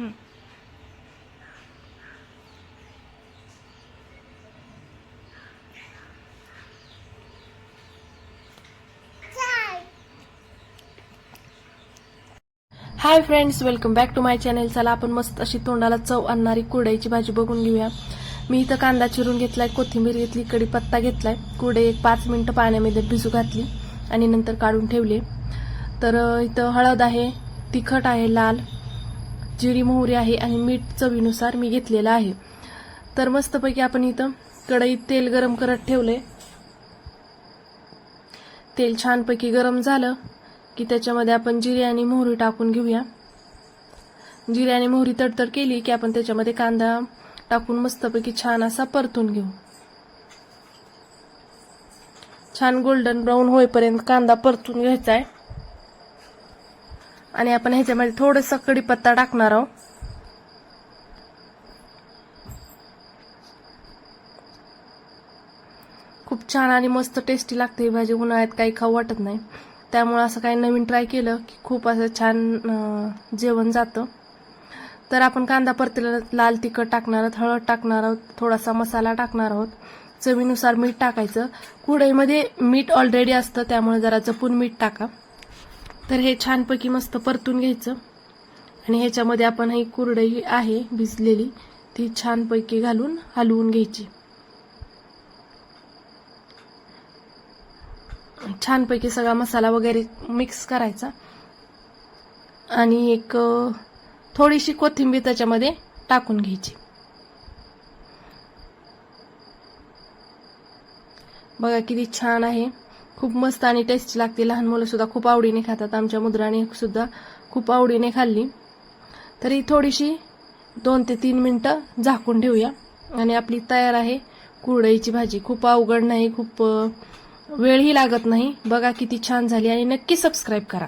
Hi friends welcome back to my channel चला आपण मस्त अशी तोंडाला चव आणणारी कुरड्याची भाजी बघून घेऊया. मी इथं कांदा चिरून घेतलाय कोथिंबीर घेतली कढीपत्ता घेतलाय. कुरडे एक पाच मिनिटं पाण्यामध्ये भिजू घातली आणि नंतर काढून ठेवले. तर इथं हळद आहे तिखट आहे लाल. जिरी मोहरी आहे आणि मीठ चवीनुसार मी घेतलेलं आहे. तर मस्तपैकी आपण इथं कढईत तेल गरम करत ठेवले तेल छानपैकी गरम झालं की त्याच्यामध्ये आपण जिरे आणि मोहरी टाकून घेऊया. जिरे आणि मोहरी तडतड केली की आपण त्याच्यामध्ये कांदा टाकून मस्तपैकी छान असा परतून घेऊ. छान गोल्डन ब्राऊन होईपर्यंत कांदा परतून घ्यायचा आहे. आणि आपण ह्याच्यामध्ये थोडंसं कढीपत्ता टाकणार आहोत. खूप छान आणि मस्त टेस्टी लागते ही भाजी. उन्हाळ्यात काही खाऊ वाटत नाही. त्यामुळे असं काही नवीन ट्राय केलं की खूप असं छान जेवण जातं. तर आपण कांदा परतीला लाल तिखट टाकणार आहोत हळद टाकणार आहोत थोडासा मसाला टाकणार आहोत. चवीनुसार मीठ टाकायचं. कुडईमध्ये मीठ ऑलरेडी असतं त्यामुळे जरा जपून मीठ टाका. तर हे छानपैकी मस्त परतून घ्यायचं. आणि ह्याच्यामध्ये आपण ही कुरडई आहे भिजलेली ती छानपैकी घालून हलवून घ्यायची. छानपैकी सगळा मसाला वगैरे मिक्स करायचा. आणि एक थोडीशी कोथिंबीर त्याच्यामध्ये टाकून घ्यायची. बघा किती छान आहे. खूप मस्त आणि टेस्टी लागते. लहान मुलं सुद्धा खूप आवडीने खातात. आमच्या मुद्राने सुद्धा खूप आवडीने खाल्ली. तरी थोडीशी दोन ते तीन मिनटं झाकून ठेवूया. आणि आपली तयार आहे कुरडईची भाजी. खूप अवघड नाही खूप वेळही लागत नाही. बघा किती छान झाली आणि नक्की सबस्क्राईब करा.